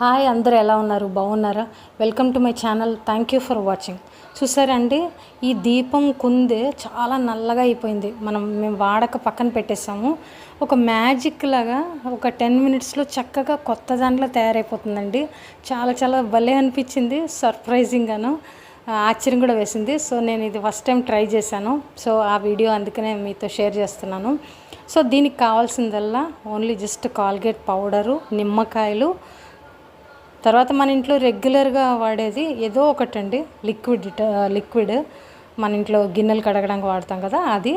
Hi అందరు ఎలా ఉన్నారు? బాగున్నారా? Welcome to my channel. Thank you for watching. చూసారండి ఈ దీపం కుందే చాలా నల్లగా అయిపోయింది. మనం మేము వాడక పక్కన పెట్టేసాము ఒక మ్యాజిక్ లాగా ఒక టెన్ మినిట్స్లో చక్కగా కొత్త దాంట్లో తయారైపోతుందండి. చాలా చాలా భలే అనిపించింది. సర్ప్రైజింగ్గాను ఆశ్చర్యం కూడా వేసింది. సో నేను ఇది ఫస్ట్ టైం ట్రై చేశాను. సో ఆ వీడియో అందుకనే మీతో షేర్ చేస్తున్నాను. సో దీనికి కావాల్సిందల్లా ఓన్లీ జస్ట్ కాల్గేట్ పౌడరు నిమ్మకాయలు తర్వాత మన ఇంట్లో రెగ్యులర్గా వాడేది ఏదో ఒకటండి. Liquid liquid. మన ఇంట్లో గిన్నెలు కడగడానికి వాడతాం కదా అది.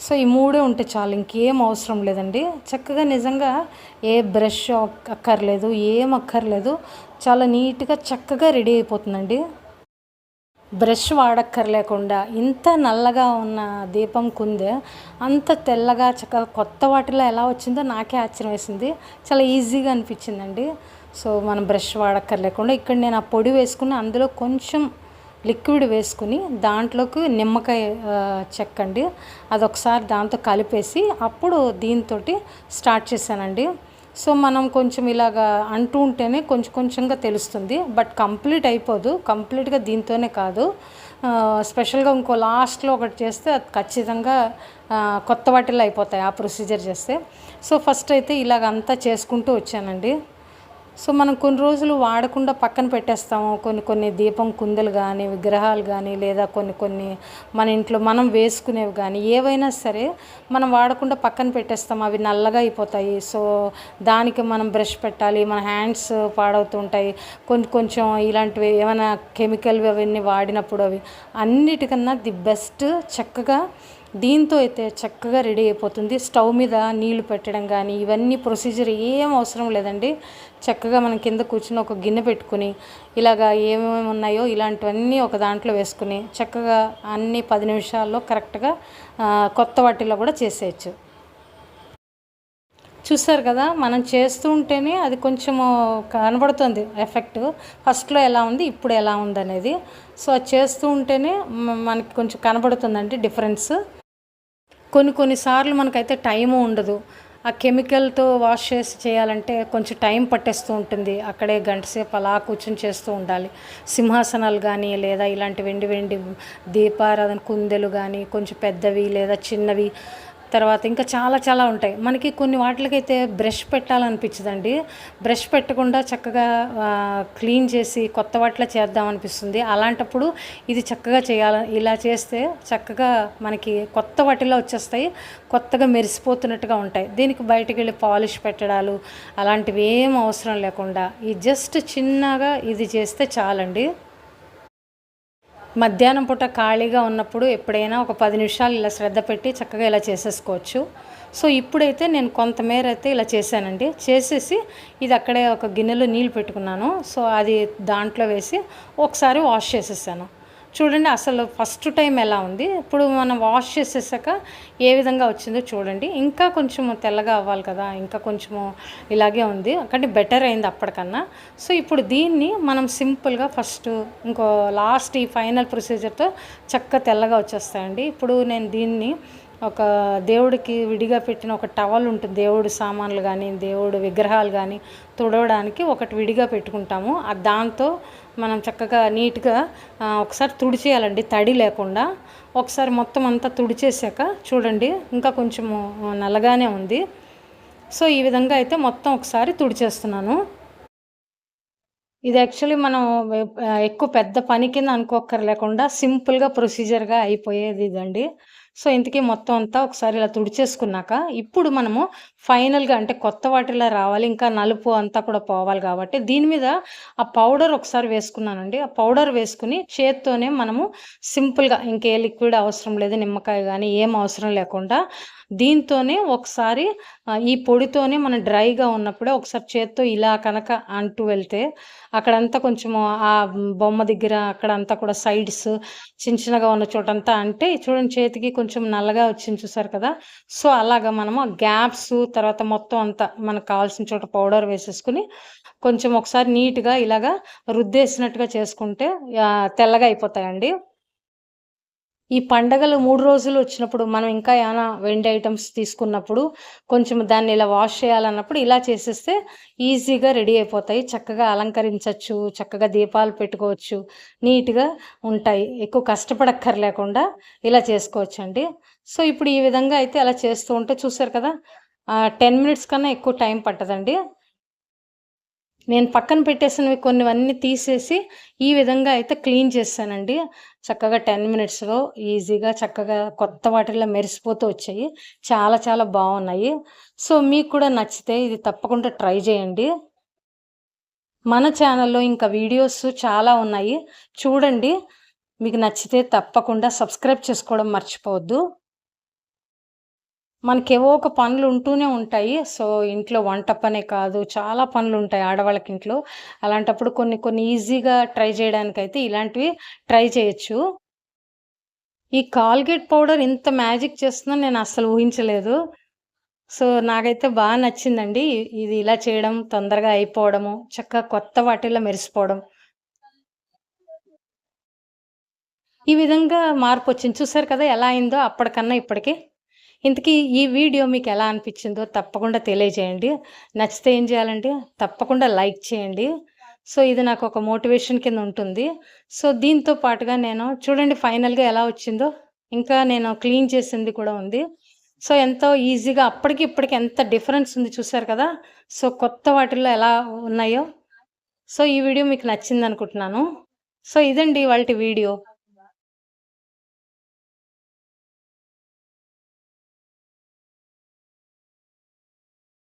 సో ఈ మూడే ఉంటే చాలు ఇంకేం అవసరం లేదండి. చక్కగా నిజంగా ఏ బ్రష్ అక్కర్లేదు ఏం అక్కర్లేదు చాలా నీట్గా చక్కగా రెడీ అయిపోతుందండి. బ్రష్ వాడక్కర్లేకుండా ఇంత నల్లగా ఉన్న దీపం కుందే అంత తెల్లగా చక్కగా కొత్త వాటిలో ఎలా వచ్చిందో నాకే ఆశ్చర్యం వేసింది. చాలా ఈజీగా అనిపించిందండి. సో మనం బ్రష్ వాడక్కర్లేకుండా ఇక్కడ నేను ఆ పొడి వేసుకుని అందులో కొంచెం లిక్విడ్ వేసుకుని దాంట్లోకి నిమ్మకాయ చెక్కండి అదొకసారి దాంతో కలిపేసి అప్పుడు దీంతో స్టార్ట్ చేశానండి. సో మనం కొంచెం ఇలాగా అంటూ ఉంటేనే కొంచెం కొంచెంగా తెలుస్తుంది బట్ కంప్లీట్ అయిపోదు కంప్లీట్గా దీంతోనే కాదు. స్పెషల్గా ఇంకో లాస్ట్లో ఒకటి చేస్తే అది ఖచ్చితంగా కొత్త వాటిల్లో అయిపోతాయి ఆ ప్రొసీజర్ చేస్తే. సో ఫస్ట్ అయితే ఇలాగ అంతా చేసుకుంటూ వచ్చానండి. సో మనం కొన్ని రోజులు వాడకుండా పక్కన పెట్టేస్తాము. కొన్ని కొన్ని దీపం కుందలు కానీ విగ్రహాలు కానీ లేదా కొన్ని కొన్ని మన ఇంట్లో మనం వేసుకునేవి కానీ ఏవైనా సరే మనం వాడకుండా పక్కన పెట్టేస్తాం. అవి నల్లగా అయిపోతాయి. సో దానికి మనం బ్రష్ పెట్టాలి. మన హ్యాండ్స్ పాడవుతుంటాయి కొన్ని కొంచెం ఇలాంటివి ఏమైనా కెమికల్ అవన్నీ వాడినప్పుడు అవి అన్నిటికన్నా ది బెస్ట్ చక్కగా దీంతో అయితే చక్కగా రెడీ అయిపోతుంది. స్టవ్ మీద నీళ్ళు పెట్టడం కానీ ఇవన్నీ ప్రొసీజర్ ఏం అవసరం లేదండి. చక్కగా మనం కింద కూర్చుని ఒక గిన్నె పెట్టుకుని ఇలాగా ఏమేమి ఉన్నాయో ఇలాంటివన్నీ ఒక దాంట్లో వేసుకుని చక్కగా అన్ని పది నిమిషాల్లో కరెక్ట్గా కొత్త వాటిలో కూడా చేసేయచ్చు. చూసారు కదా మనం చేస్తూ ఉంటేనే అది కొంచెము కనబడుతుంది ఎఫెక్ట్. ఫస్ట్లో ఎలా ఉంది ఇప్పుడు ఎలా ఉంది అనేది సో అది చేస్తూ ఉంటేనే మనకి కొంచెం కనబడుతుందండి డిఫరెన్స్. కొన్ని కొన్నిసార్లు మనకైతే టైము ఉండదు. ఆ కెమికల్తో వాష్ చేసి చేయాలంటే కొంచెం టైం పట్టేస్తూ ఉంటుంది. అక్కడే గంటసేపు అలా కూర్చొని చేస్తూ ఉండాలి. సింహాసనాలు కానీ లేదా ఇలాంటి వెండి వెండి దీపారాధన కుందెలు కానీ కొంచెం పెద్దవి లేదా చిన్నవి తర్వాత ఇంకా చాలా చాలా ఉంటాయి. మనకి కొన్ని వాటికైతే బ్రష్ పెట్టాలనిపించదండి. బ్రష్ పెట్టకుండా చక్కగా క్లీన్ చేసి కొత్త వాటిలో చేద్దాం అనిపిస్తుంది. అలాంటప్పుడు ఇది చక్కగా చేయాలి ఇలా చేస్తే చక్కగా మనకి కొత్త వాటిలో వచ్చేస్తాయి. కొత్తగా మెరిసిపోతున్నట్టుగా ఉంటాయి. దీనికి బయటకు వెళ్ళి పాలిష్ పెట్టడాలు అలాంటివి ఏం అవసరం లేకుండా ఈ జస్ట్ చిన్నగా ఇది చేస్తే చాలండి. మధ్యాహ్నం పూట ఖాళీగా ఉన్నప్పుడు ఎప్పుడైనా ఒక పది నిమిషాలు ఇలా శ్రద్ధ పెట్టి చక్కగా ఇలా చేసేసుకోవచ్చు. సో ఇప్పుడైతే నేను కొంతమేర అయితే ఇలా చేశానండి. చేసేసి ఇది అక్కడే ఒక గిన్నెలో నీళ్ళు పెట్టుకున్నాను. సో అది దాంట్లో వేసి ఒకసారి వాష్ చేసేసాను. చూడండి అసలు ఫస్ట్ టైం ఎలా ఉంది. ఇప్పుడు మనం వాష్ చేసేసాక ఏ విధంగా వచ్చిందో చూడండి. ఇంకా కొంచెం తెల్లగా అవ్వాలి కదా ఇంకా కొంచెము ఇలాగే ఉంది. కానీ బెటర్ అయింది అప్పటికన్నా. సో ఇప్పుడు దీన్ని మనం సింపుల్గా ఫస్ట్ ఇంకో లాస్ట్ ఈ ఫైనల్ ప్రొసీజర్తో చక్క తెల్లగా వచ్చేస్తాయండి. ఇప్పుడు నేను దీన్ని ఒక దేవుడికి విడిగా పెట్టిన ఒక టవల్ ఉంటుంది. దేవుడు సామాన్లు కానీ దేవుడు విగ్రహాలు కానీ తుడవడానికి ఒకటి విడిగా పెట్టుకుంటాము. దాంతో మనం చక్కగా నీట్గా ఒకసారి తుడిచేయాలండి. తడి లేకుండా ఒకసారి మొత్తం అంతా తుడిచేసాక చూడండి ఇంకా కొంచెము నల్లగానే ఉంది. సో ఈ విధంగా అయితే మొత్తం ఒకసారి తుడిచేస్తున్నాను. ఇది యాక్చువల్లీ మనం ఎక్కువ పెద్ద పని కింద అనుకోక్కర్లేకుండా సింపుల్గా ప్రొసీజర్గా అయిపోయేది ఇదండి. సో ఇంతకీ మొత్తం అంతా ఒకసారి ఇలా తుడిచేసుకున్నాక ఇప్పుడు మనము ఫైనల్గా అంటే కొత్త వాటిలా రావాలి ఇంకా నలుపు అంతా కూడా పోవాలి కాబట్టి దీని మీద ఆ పౌడర్ ఒకసారి వేసుకున్నానండి. ఆ పౌడర్ వేసుకుని చేత్తోనే మనము సింపుల్గా ఇంకే లిక్విడ్ అవసరం లేదు నిమ్మకాయ కానీ ఏం అవసరం లేకుండా దీంతోనే ఒకసారి ఈ పొడితోనే మనం డ్రైగా ఉన్నప్పుడే ఒకసారి చేత్తో ఇలా కనుక అంటూ వెళ్తే అక్కడంతా కొంచెము ఆ బొమ్మ దగ్గర అక్కడంతా కూడా సైడ్స్ చిన్న చిన్నగా ఉన్న చోటంతా అంటే చూడండి చేతికి కొంచెం నల్లగా వచ్చింది చూసారు కదా? సో అలాగా మనము గ్యాప్స్ తర్వాత మొత్తం అంతా మనకు కావాల్సిన చోట పౌడర్ వేసేసుకుని కొంచెం ఒకసారి నీట్గా ఇలాగా రుద్దేసినట్టుగా చేసుకుంటే తెల్లగా అయిపోతాయండి. ఈ పండగలు మూడు రోజులు వచ్చినప్పుడు మనం ఇంకా ఏమైనా వెండి ఐటమ్స్ తీసుకున్నప్పుడు కొంచెం దాన్ని ఇలా వాష్ చేయాలన్నప్పుడు ఇలా చేసేస్తే ఈజీగా రెడీ అయిపోతాయి. చక్కగా అలంకరించవచ్చు చక్కగా దీపాలు పెట్టుకోవచ్చు నీట్గా ఉంటాయి. ఎక్కువ కష్టపడక్కర్లేకుండా ఇలా చేసుకోవచ్చు అండి సో ఇప్పుడు ఈ విధంగా అయితే అలా చేస్తూ ఉంటే చూసారు కదా టెన్ మినిట్స్ కన్నా ఎక్కువ టైం పట్టదండి. నేను పక్కన పెట్టేసినవి కొన్నివన్నీ తీసేసి ఈ విధంగా అయితే క్లీన్ చేశానండి చక్కగా టెన్ మినిట్స్లో ఈజీగా చక్కగా కొత్త వాటిల్లో మెరిసిపోతూ వచ్చాయి. చాలా చాలా బాగున్నాయి. సో మీకు కూడా నచ్చితే ఇది తప్పకుండా ట్రై చేయండి. మన ఛానల్లో ఇంకా వీడియోస్ చాలా ఉన్నాయి. చూడండి. మీకు నచ్చితే తప్పకుండా సబ్స్క్రైబ్ చేసుకోవడం మర్చిపోవద్దు. మనకేవో ఒక పనులు ఉంటూనే ఉంటాయి. సో ఇంట్లో వంట పనే కాదు. చాలా పనులు ఉంటాయి ఆడవాళ్ళకి ఇంట్లో అలాంటప్పుడు కొన్ని కొన్ని ఈజీగా ట్రై చేయడానికైతే ఇలాంటివి ట్రై చేయొచ్చు. ఈ కాల్గేట్ పౌడర్ ఇంత మ్యాజిక్ చేస్తుందని నేను అస్సలు ఊహించలేదు. సో నాకైతే బాగా నచ్చిందండి. ఇది ఇలా చేయడం తొందరగా అయిపోవడము చక్కగా కొత్త వాటిల్లో మెరిసిపోవడం. ఈ విధంగా మార్పు వచ్చింది. చూసారు కదా ఎలా అయిందో అప్పటికన్నా ఇప్పటికి. ఇంతకీ ఈ వీడియో మీకు ఎలా అనిపించిందో తప్పకుండా తెలియజేయండి. నచ్చితే ఏం చేయాలంటే తప్పకుండా లైక్ చేయండి. సో ఇది నాకు ఒక మోటివేషన్ కింద ఉంటుంది. సో దీంతో పాటుగా నేను చూడండి ఫైనల్గా ఎలా వచ్చిందో. ఇంకా నేను క్లీన్ చేసింది కూడా ఉంది. సో ఎంతో ఈజీగా అప్పటికి ఇప్పటికి ఎంత డిఫరెన్స్ ఉంది చూసారు కదా? సో కొత్త వాటిల్లో ఎలా ఉన్నాయో. సో ఈ వీడియో మీకు నచ్చింది అనుకుంటున్నాను సో ఇదండి వాళ్ళ వీడియో.